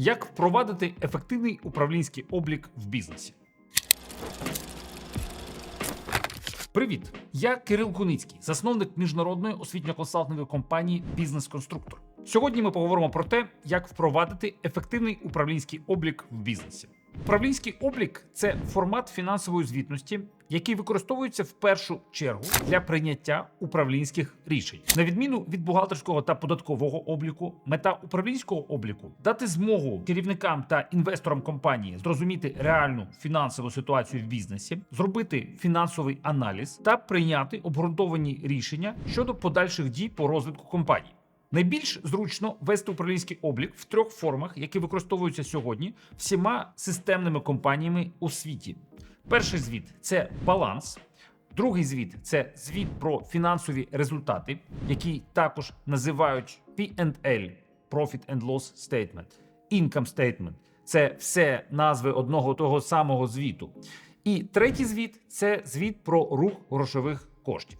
Як впровадити ефективний управлінський облік в бізнесі? Привіт! Я Кирил Куницький, засновник міжнародної освітньо-консалтингової компанії Бізнес-конструктор. Сьогодні ми поговоримо про те, як впровадити ефективний управлінський облік в бізнесі. Управлінський облік це формат фінансової звітності, який використовується в першу чергу для прийняття управлінських рішень. На відміну від бухгалтерського та податкового обліку, мета управлінського обліку дати змогу керівникам та інвесторам компанії зрозуміти реальну фінансову ситуацію в бізнесі, зробити фінансовий аналіз та прийняти обґрунтовані рішення щодо подальших дій по розвитку компанії. Найбільш зручно вести управлінський облік в трьох формах, які використовуються сьогодні всіма системними компаніями у світі. Перший звіт це баланс. Другий звіт це звіт про фінансові результати, який також називають P&L – Profit and Loss Statement, Income Statement. Це все назви одного того самого звіту. І третій звіт це звіт про рух грошових коштів,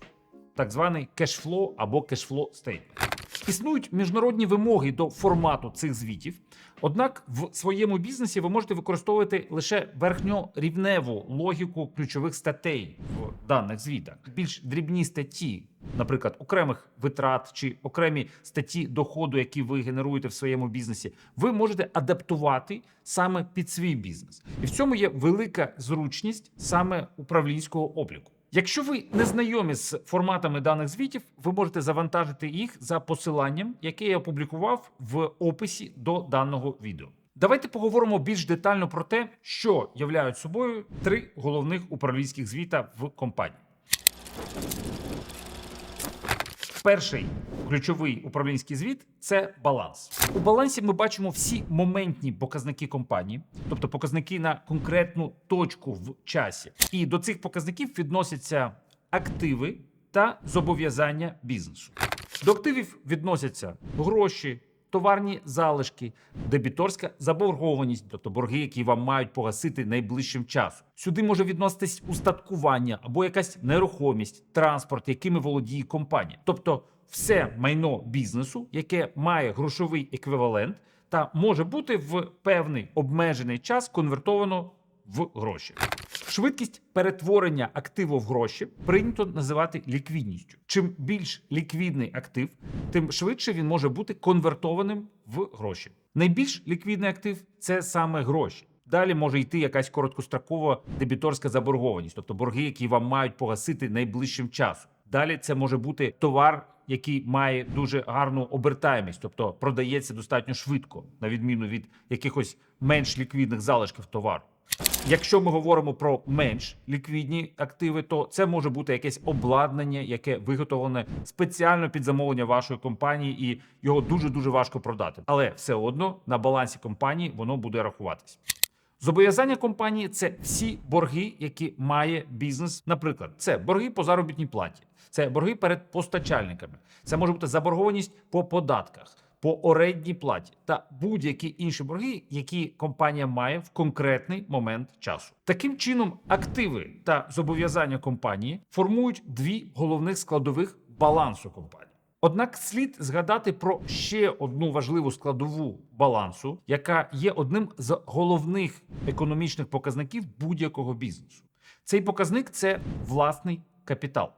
так званий кешфлоу або кешфлоу стейтмент. Існують міжнародні вимоги до формату цих звітів. Однак в своєму бізнесі ви можете використовувати лише верхньорівневу логіку ключових статей в даних звітах. Більш дрібні статті, наприклад, окремих витрат чи окремі статті доходу, які ви генеруєте в своєму бізнесі, ви можете адаптувати саме під свій бізнес. І в цьому є велика зручність саме управлінського обліку. Якщо ви не знайомі з форматами даних звітів, ви можете завантажити їх за посиланням, яке я опублікував в описі до даного відео. Давайте поговоримо більш детально про те, що являють собою три головних управлінських звіта в компанії. Перший ключовий управлінський звіт це баланс. У балансі ми бачимо всі моментні показники компанії, тобто показники на конкретну точку в часі. І до цих показників відносяться активи та зобов'язання бізнесу. До активів відносяться гроші, товарні залишки, дебіторська заборгованість, тобто борги, які вам мають погасити найближчим часом. Сюди може відноситись устаткування або якась нерухомість, транспорт, якими володіє компанія, тобто все майно бізнесу, яке має грошовий еквівалент та може бути в певний обмежений час конвертовано в гроші. Швидкість перетворення активу в гроші прийнято називати ліквідністю. Чим більш ліквідний актив, тим швидше він може бути конвертованим в гроші. Найбільш ліквідний актив це саме гроші. Далі може йти якась короткострокова дебіторська заборгованість, тобто борги, які вам мають погасити найближчим часом. Далі це може бути товар, який має дуже гарну обертаємість, тобто продається достатньо швидко, на відміну від якихось менш ліквідних залишків товару. Якщо ми говоримо про менш ліквідні активи, то це може бути якесь обладнання, яке виготовлене спеціально під замовлення вашої компанії, і його дуже дуже важко продати. Але все одно на балансі компанії воно буде рахуватись. Зобов'язання компанії це всі борги, які має бізнес. Наприклад, це борги по заробітній платі, це борги перед постачальниками, це може бути заборгованість по податках, по орендній платі та будь-які інші борги, які компанія має в конкретний момент часу. Таким чином, активи та зобов'язання компанії формують дві головних складових балансу компанії. Однак слід згадати про ще одну важливу складову балансу, яка є одним з головних економічних показників будь-якого бізнесу. Цей показник це власний капітал.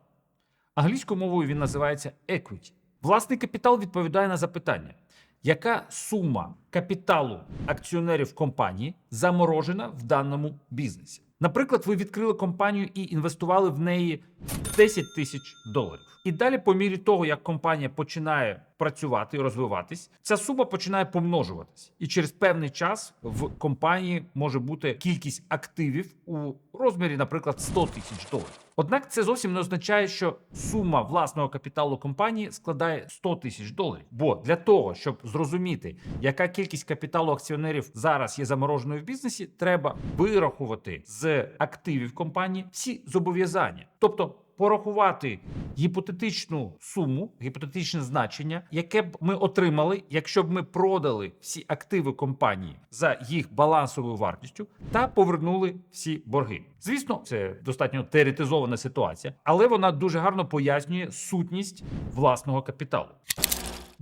Англійською мовою він називається equity. Власний капітал відповідає на запитання, яка сума капіталу акціонерів компанії заморожена в даному бізнесі. Наприклад, ви відкрили компанію і інвестували в неї 10 тисяч доларів. І далі, по мірі того, як компанія починає працювати і розвиватись, ця сума починає помножуватись. І через певний час в компанії може бути кількість активів у розмірі, наприклад, 100 тисяч доларів. Однак це зовсім не означає, що сума власного капіталу компанії складає 100 тисяч доларів. Бо для того, щоб зрозуміти, яка кількість капіталу акціонерів зараз є замороженою в бізнесі, треба вирахувати з активів компанії всі зобов'язання, тобто порахувати гіпотетичну суму, гіпотетичне значення, яке б ми отримали, якщо б ми продали всі активи компанії за їх балансовою вартістю та повернули всі борги. Звісно, це достатньо теоретизована ситуація, але вона дуже гарно пояснює сутність власного капіталу.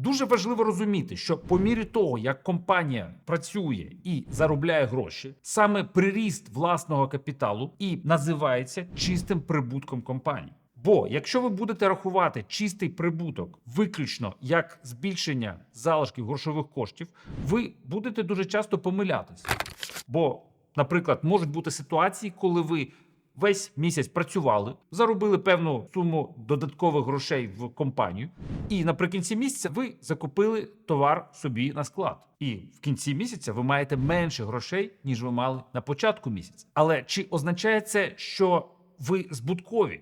Дуже важливо розуміти, що по мірі того, як компанія працює і заробляє гроші, саме приріст власного капіталу і називається чистим прибутком компанії. Бо якщо ви будете рахувати чистий прибуток виключно як збільшення залишків грошових коштів, ви будете дуже часто помилятися. Бо, наприклад, можуть бути ситуації, коли ви весь місяць працювали, заробили певну суму додаткових грошей в компанію, і наприкінці місяця ви закупили товар собі на склад. І в кінці місяця ви маєте менше грошей, ніж ви мали на початку місяця. Але чи означає це, що ви збуткові?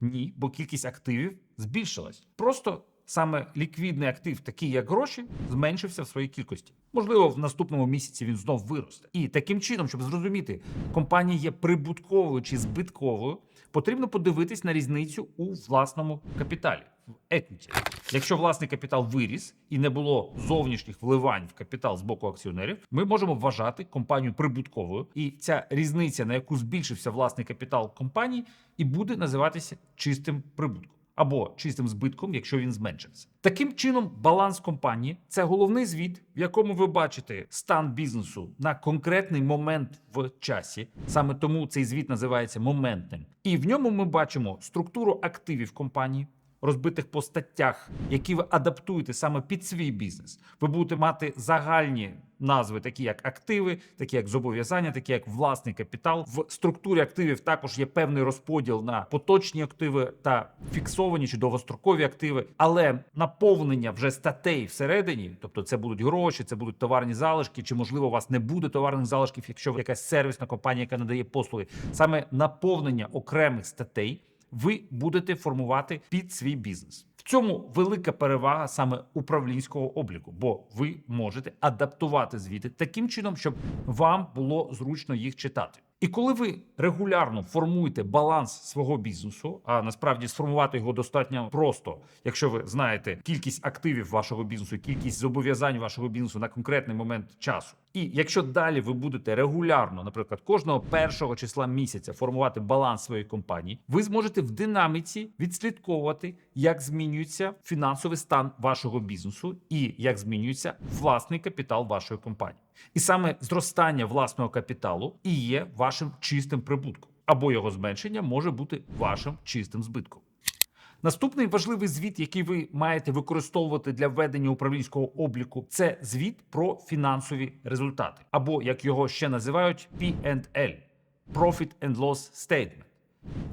Ні, бо кількість активів збільшилась. Просто саме ліквідний актив, такий як гроші, зменшився в своїй кількості. Можливо, в наступному місяці він знов виросте. І таким чином, щоб зрозуміти, компанія є прибутковою чи збитковою, потрібно подивитись на різницю у власному капіталі. В еквіті. Якщо власний капітал виріс і не було зовнішніх вливань в капітал з боку акціонерів, ми можемо вважати компанію прибутковою, і ця різниця, на яку збільшився власний капітал компанії, і буде називатися чистим прибутком або чистим збитком, якщо він зменшився. Таким чином, баланс компанії це головний звіт, в якому ви бачите стан бізнесу на конкретний момент в часі. Саме тому цей звіт називається моментним. І в ньому ми бачимо структуру активів компанії. Розбитих по статтях, які ви адаптуєте саме під свій бізнес, ви будете мати загальні назви, такі як активи, такі як зобов'язання, такі як власний капітал. В структурі активів також є певний розподіл на поточні активи та фіксовані чи довгострокові активи, але наповнення вже статей всередині, тобто це будуть гроші, це будуть товарні залишки, чи можливо у вас не буде товарних залишків, якщо ви якась сервісна компанія, яка надає послуги, саме наповнення окремих статей. Ви будете формувати під свій бізнес. В цьому велика перевага саме управлінського обліку, бо ви можете адаптувати звіти таким чином, щоб вам було зручно їх читати. І коли ви регулярно формуєте баланс свого бізнесу, а насправді сформувати його достатньо просто, якщо ви знаєте кількість активів вашого бізнесу, кількість зобов'язань вашого бізнесу на конкретний момент часу. І якщо далі ви будете регулярно, наприклад, кожного першого числа місяця формувати баланс своєї компанії, ви зможете в динаміці відслідковувати, як змінюється фінансовий стан вашого бізнесу і як змінюється власний капітал вашої компанії. І саме зростання власного капіталу і є вашим чистим прибутком, або його зменшення може бути вашим чистим збитком. Наступний важливий звіт, який ви маєте використовувати для ведення управлінського обліку, це звіт про фінансові результати, або як його ще називають P&L – Profit and Loss Statement,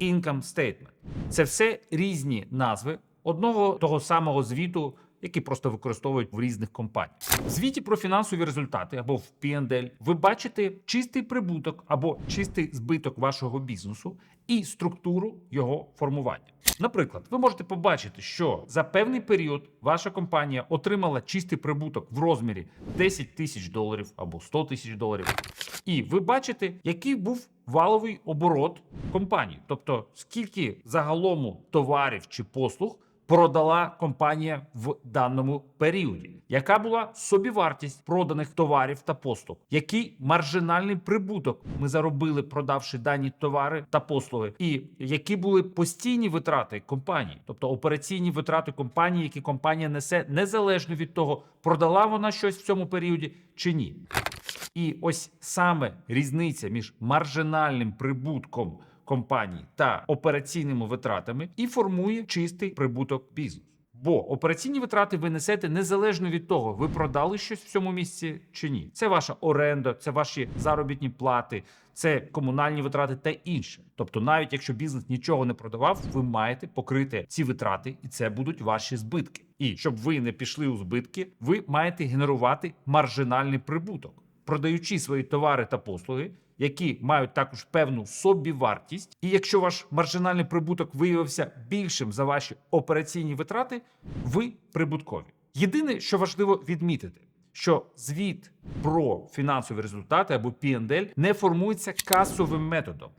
Income Statement. Це все різні назви одного того самого звіту, який просто використовують в різних компаніях. В звіті про фінансові результати або в P&L ви бачите чистий прибуток або чистий збиток вашого бізнесу і структуру його формування. Наприклад, ви можете побачити, що за певний період ваша компанія отримала чистий прибуток в розмірі 10 тисяч доларів або 100 тисяч доларів. І ви бачите, який був валовий оборот компанії, тобто скільки загалом товарів чи послуг продала компанія в даному періоді, яка була собівартість проданих товарів та послуг, який маржинальний прибуток ми заробили, продавши дані товари та послуги, і які були постійні витрати компанії, тобто операційні витрати компанії, які компанія несе незалежно від того, продала вона щось в цьому періоді чи ні. І ось саме різниця між маржинальним прибутком компанії та операційними витратами і формує чистий прибуток бізнесу. Бо операційні витрати ви несете незалежно від того, ви продали щось в цьому місці чи ні. Це ваша оренда, це ваші заробітні плати, це комунальні витрати та інше. Тобто, навіть якщо бізнес нічого не продавав, ви маєте покрити ці витрати, і це будуть ваші збитки. І щоб ви не пішли у збитки, ви маєте генерувати маржинальний прибуток, продаючи свої товари та послуги які мають також певну собівартість. І якщо ваш маржинальний прибуток виявився більшим за ваші операційні витрати, ви прибуткові. Єдине, що важливо відмітити. Що звіт про фінансові результати або P&L не формується касовим методом.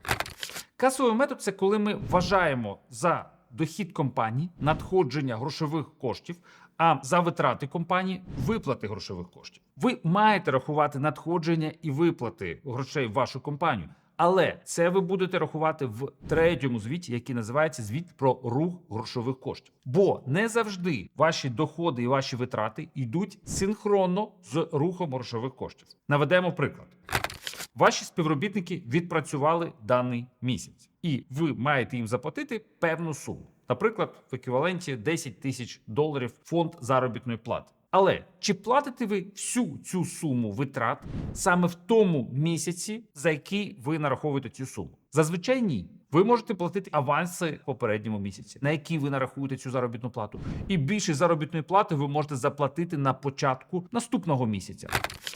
Касовий метод це коли ми вважаємо за дохід компанії надходження грошових коштів, а за витрати компанії виплати грошових коштів. Ви маєте рахувати надходження і виплати грошей в вашу компанію, Але це ви будете рахувати в третьому звіті, який називається звіт про рух грошових коштів. Бо не завжди ваші доходи і ваші витрати йдуть синхронно з рухом грошових коштів. Наведемо приклад. Ваші співробітники відпрацювали даний місяць, і ви маєте їм заплатити певну суму. Наприклад, в еквіваленті 10 тисяч доларів фонд заробітної плати. Але чи платите ви всю цю суму витрат саме в тому місяці, за який ви нараховуєте цю суму? Зазвичай ні. Ви можете платити аванси в попередньому місяці, на які ви нарахуєте цю заробітну плату. І більше заробітної плати ви можете заплатити на початку наступного місяця.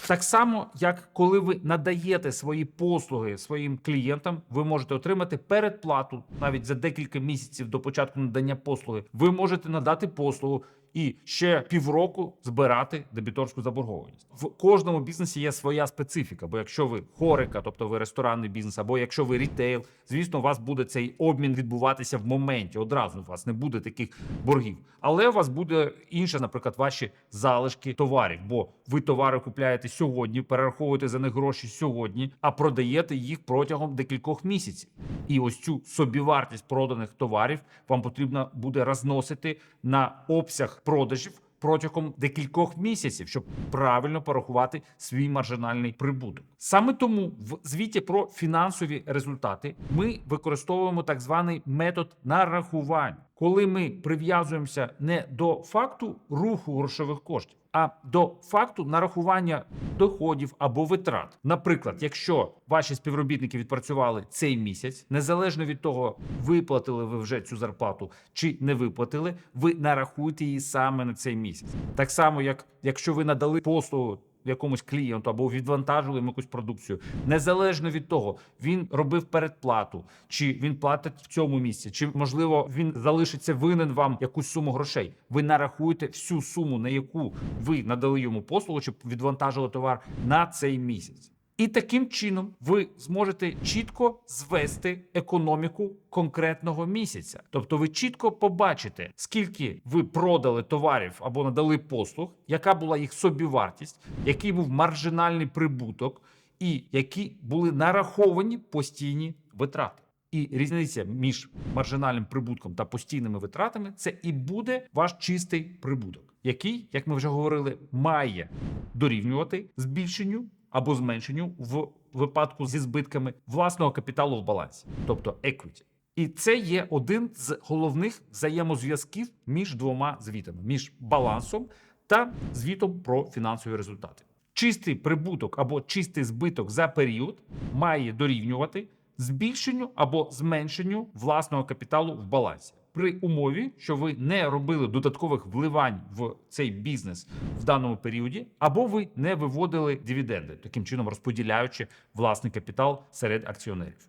Так само, як коли ви надаєте свої послуги своїм клієнтам, ви можете отримати передплату навіть за декілька місяців до початку надання послуги. Ви можете надати послугу. І ще півроку збирати дебіторську заборгованість в кожному бізнесі є своя специфіка. Бо якщо ви хорика, тобто ви ресторанний бізнес, або якщо ви рітейл, звісно, у вас буде цей обмін відбуватися в моменті. Одразу у вас не буде таких боргів. Але у вас буде інше, наприклад, ваші залишки товарів. Бо ви товари купляєте сьогодні, перераховуєте за них гроші сьогодні, а продаєте їх протягом декількох місяців. І ось цю собівартість проданих товарів вам потрібно буде розносити на обсяг продажів протягом декількох місяців, щоб правильно порахувати свій маржинальний прибуток. Саме тому в звіті про фінансові результати ми використовуємо так званий метод нарахування, коли ми прив'язуємося не до факту руху грошових коштів. А до факту нарахування доходів або витрат, наприклад, якщо ваші співробітники відпрацювали цей місяць, незалежно від того, виплатили ви вже цю зарплату чи не виплатили, ви нарахуєте її саме на цей місяць. Так само, як якщо ви надали послугу якомусь клієнту або відвантажили якусь продукцію, незалежно від того, він робив передплату, чи він платить в цьому місці, чи можливо він залишиться винен вам якусь суму грошей. Ви нарахуєте всю суму, на яку ви надали йому послугу, чи відвантажили товар на цей місяць. І таким чином ви зможете чітко звести економіку конкретного місяця. Тобто ви чітко побачите, скільки ви продали товарів або надали послуг, яка була їх собівартість, який був маржинальний прибуток, і які були нараховані постійні витрати. І різниця між маржинальним прибутком та постійними витратами це і буде ваш чистий прибуток, який, як ми вже говорили, має дорівнювати збільшенню або зменшенню в випадку зі збитками власного капіталу в балансі, тобто equity. І це є один з головних взаємозв'язків між двома звітами: між балансом та звітом про фінансові результати. Чистий прибуток або чистий збиток за період має дорівнювати збільшенню або зменшенню власного капіталу в балансі. При умові, що ви не робили додаткових вливань в цей бізнес в даному періоді, або ви не виводили дивіденди, таким чином розподіляючи власний капітал серед акціонерів.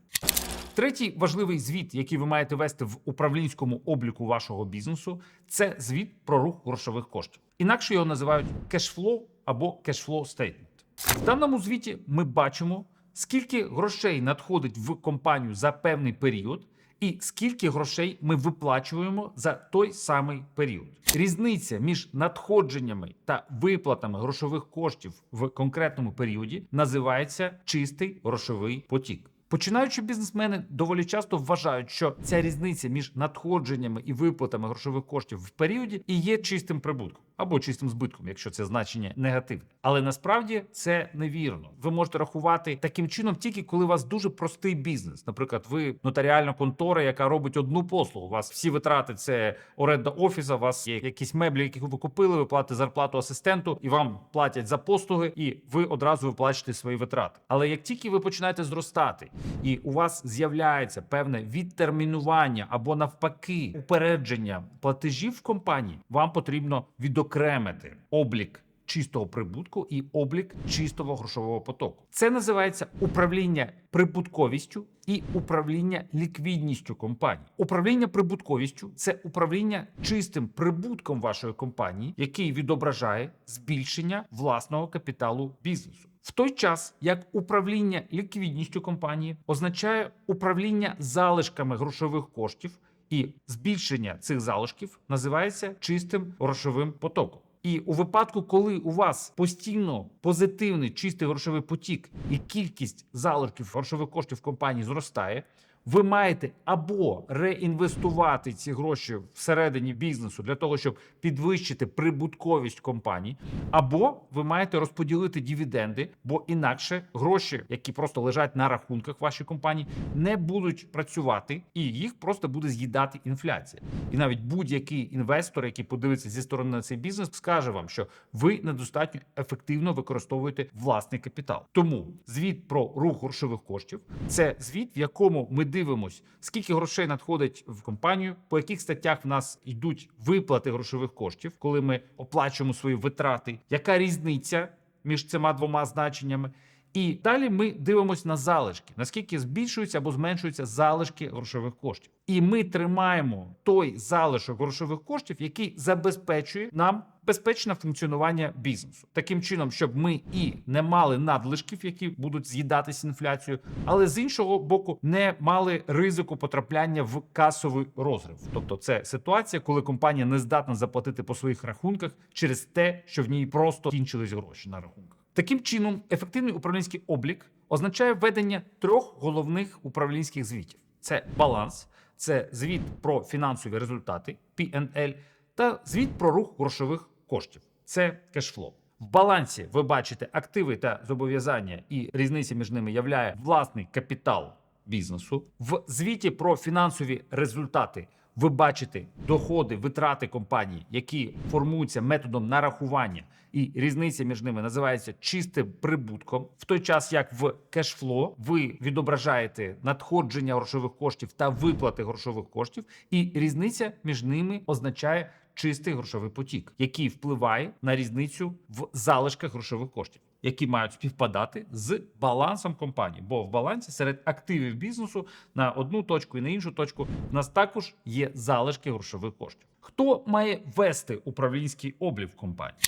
Третій важливий звіт, який ви маєте вести в управлінському обліку вашого бізнесу, це звіт про рух грошових коштів. Інакше його називають кешфлоу або кешфлоу стейтмент. В даному звіті ми бачимо, скільки грошей надходить в компанію за певний період. І скільки грошей ми виплачуємо за той самий період? Різниця між надходженнями та виплатами грошових коштів в конкретному періоді називається чистий грошовий потік. Починаючи бізнесмени доволі часто вважають, що ця різниця між надходженнями і виплатами грошових коштів в періоді і є чистим прибутком або чистим збитком, якщо це значення негативне. Але насправді це невірно. Ви можете рахувати таким чином тільки коли у вас дуже простий бізнес. Наприклад, ви нотаріальна контора, яка робить одну послугу. У вас всі витрати це оренда офіса. У вас є якісь меблі, які ви купили. Ви платите зарплату асистенту, і вам платять за послуги, і ви одразу виплачуєте свої витрати. Але як тільки ви починаєте зростати, і у вас з'являється певне відтермінування або навпаки упередження платежів в компанії, вам потрібно відокремити облік. Чистого прибутку і облік чистого грошового потоку. Це називається управління прибутковістю і управління ліквідністю компанії. Управління прибутковістю це управління чистим прибутком вашої компанії, який відображає збільшення власного капіталу бізнесу. В той час як управління ліквідністю компанії означає управління залишками грошових коштів, і збільшення цих залишків називається чистим грошовим потоком. І у випадку, коли у вас постійно позитивний чистий грошовий потік і кількість залишків грошових коштів компанії зростає, ви маєте або реінвестувати ці гроші всередині бізнесу для того, щоб підвищити прибутковість компанії, або ви маєте розподілити дивіденди, бо інакше гроші, які просто лежать на рахунках вашої компанії, не будуть працювати, і їх просто буде з'їдати інфляція. І навіть будь-який інвестор, який подивиться зі сторони на цей бізнес, скаже вам, що ви недостатньо ефективно використовуєте власний капітал. Тому звіт про рух грошових коштів це звіт, в якому ми дивимося, скільки грошей надходить в компанію, по яких статтях в нас йдуть виплати грошових коштів, коли ми оплачуємо свої витрати, яка різниця між цими двома значеннями. І далі ми дивимося на залишки, наскільки збільшуються або зменшуються залишки грошових коштів. І ми тримаємо той залишок грошових коштів, який забезпечує нам безпечне функціонування бізнесу, таким чином, щоб ми і не мали надлишків, які будуть з'їдатися інфляцією, але з іншого боку не мали ризику потрапляння в касовий розрив. Тобто, це ситуація, коли компанія не здатна заплатити по своїх рахунках через те, що в ній просто кінчились гроші на рахунках. Таким чином, ефективний управлінський облік означає ведення трьох головних управлінських звітів: це баланс, це звіт про фінансові результати P&L та звіт про рух грошових коштів. Це кешфлоу. В балансі ви бачите активи та зобов'язання, і різниця між ними являє власний капітал бізнесу. В звіті про фінансові результати ви бачите доходи, витрати компанії, які формуються методом нарахування, і різниця між ними називається чистим прибутком. В той час як в кешфло ви відображаєте надходження грошових коштів та виплати грошових коштів, і різниця між ними означає чистий грошовий потік, який впливає на різницю в залишках грошових коштів. Які мають співпадати з балансом компанії, бо в балансі серед активів бізнесу на одну точку і на іншу точку в нас також є залишки грошових коштів. Хто має вести управлінський облік компанії?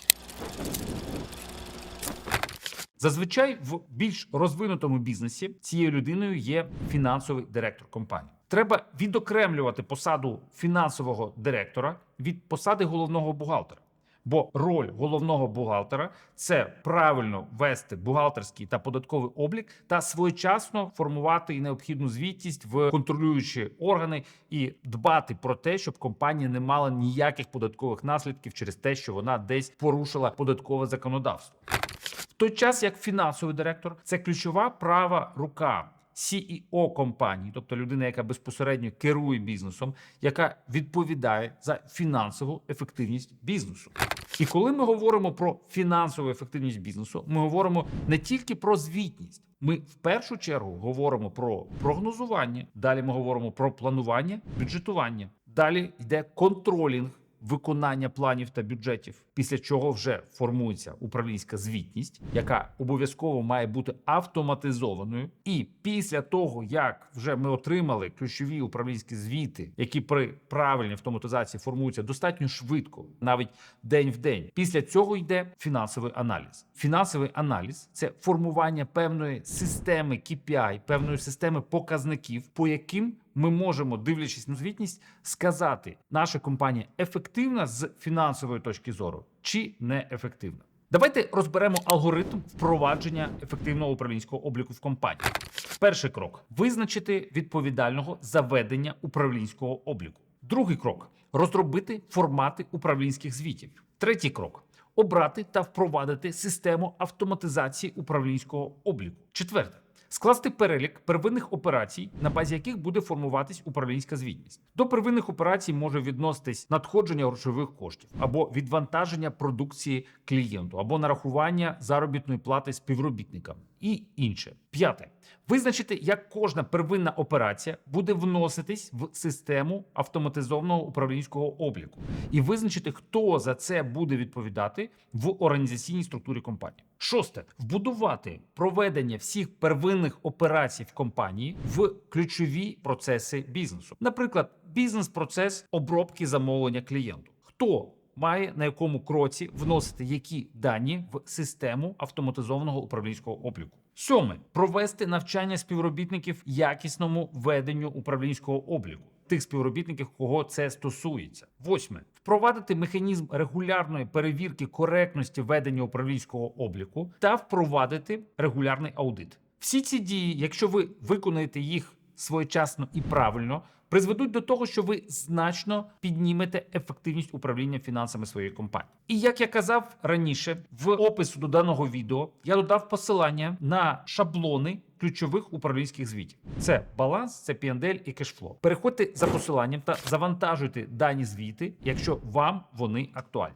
Зазвичай в більш розвинутому бізнесі цією людиною є фінансовий директор компанії. Треба відокремлювати посаду фінансового директора від посади головного бухгалтера. Бо роль головного бухгалтера це правильно вести бухгалтерський та податковий облік та своєчасно формувати і необхідну звітність в контролюючі органи і дбати про те, щоб компанія не мала ніяких податкових наслідків через те, що вона десь порушила податкове законодавство. В той час як фінансовий директор це ключова права рука. CEO компанії, тобто людина, яка безпосередньо керує бізнесом, яка відповідає за фінансову ефективність бізнесу. І коли ми говоримо про фінансову ефективність бізнесу, ми говоримо не тільки про звітність. Ми в першу чергу говоримо про прогнозування. Далі ми говоримо про планування, бюджетування. Далі йде контролінг виконання планів та бюджетів, після чого вже формується управлінська звітність, яка обов'язково має бути автоматизованою. І після того, як вже ми отримали ключові управлінські звіти, які при правильній автоматизації формуються достатньо швидко, навіть день в день. Після цього йде фінансовий аналіз. Фінансовий аналіз це формування певної системи KPI, певної системи показників, по яким ми можемо, дивлячись на звітність, сказати, наша компанія ефективна з фінансової точки зору чи не ефективна. Давайте розберемо алгоритм впровадження ефективного управлінського обліку в компанії. Перший крок визначити відповідального за ведення управлінського обліку. Другий крок розробити формати управлінських звітів. Третій крок обрати та впровадити систему автоматизації управлінського обліку. Четверте. Скласти перелік первинних операцій, на базі яких буде формуватись управлінська звітність. До первинних операцій може відноситись надходження грошових коштів або відвантаження продукції клієнту, або нарахування заробітної плати співробітникам і інше. П'яте визначити, як кожна первинна операція буде вноситись в систему автоматизованого управлінського обліку, і визначити, хто за це буде відповідати в організаційній структурі компанії. Шосте вбудувати проведення всіх первинних операцій в компанії в ключові процеси бізнесу, наприклад, бізнес-процес обробки замовлення клієнту. Хто має на якому кроці вносити які дані в систему автоматизованого управлінського обліку. Сьоме провести навчання співробітників якісному веденню управлінського обліку. Тих співробітників, кого це стосується. Восьме впровадити механізм регулярної перевірки коректності ведення управлінського обліку та впровадити регулярний аудит. Всі ці дії, якщо ви виконаєте їх своєчасно і правильно, призведуть до того, що ви значно піднімете ефективність управління фінансами своєї компанії. І як я казав раніше, в опису до даного відео я додав посилання на шаблони ключових управлінських звітів. Це баланс, це P&L і кешфло. Переходьте за посиланням та завантажуйте дані звіти, якщо вам вони актуальні.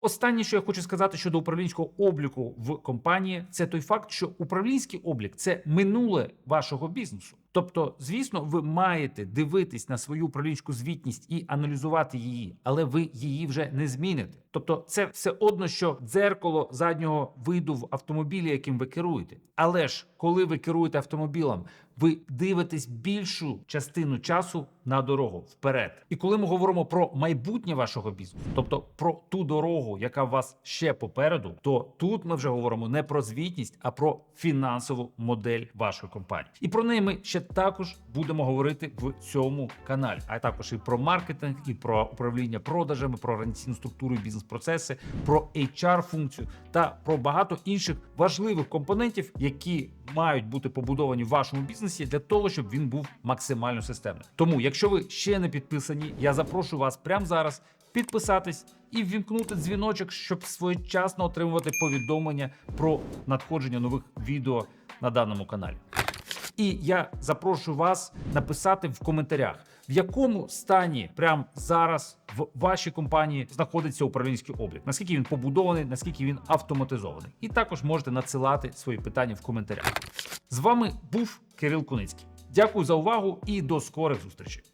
Останнє, що я хочу сказати щодо управлінського обліку в компанії, це той факт, що управлінський облік це минуле вашого бізнесу. Тобто, звісно, ви маєте дивитись на свою управлінську звітність і аналізувати її, але ви її вже не зміните. Тобто, це все одно, що дзеркало заднього виду в автомобілі, яким ви керуєте. Але ж коли ви керуєте автомобілем, ви дивитесь більшу частину часу на дорогу вперед. І коли ми говоримо про майбутнє вашого бізнесу, тобто про ту дорогу, яка у вас ще попереду, то тут ми вже говоримо не про звітність, а про фінансову модель вашої компанії. І про неї ми ще також будемо говорити в цьому каналі, а також і про маркетинг, і про управління продажами, про організаційну структуру і бізнес-процеси, про HR функцію та про багато інших важливих компонентів, які мають бути побудовані в вашому бізнесі для того, щоб він був максимально системним. Тому, якщо ви ще не підписані, я запрошую вас прямо зараз підписатись і ввімкнути дзвіночок, щоб своєчасно отримувати повідомлення про надходження нових відео на даному каналі. І я запрошую вас написати в коментарях, в якому стані прямо зараз в вашій компанії знаходиться управлінський облік, наскільки він побудований, наскільки він автоматизований. І також можете надсилати свої питання в коментарях. З вами був Кирил Куницький. Дякую за увагу і до скорих зустрічей.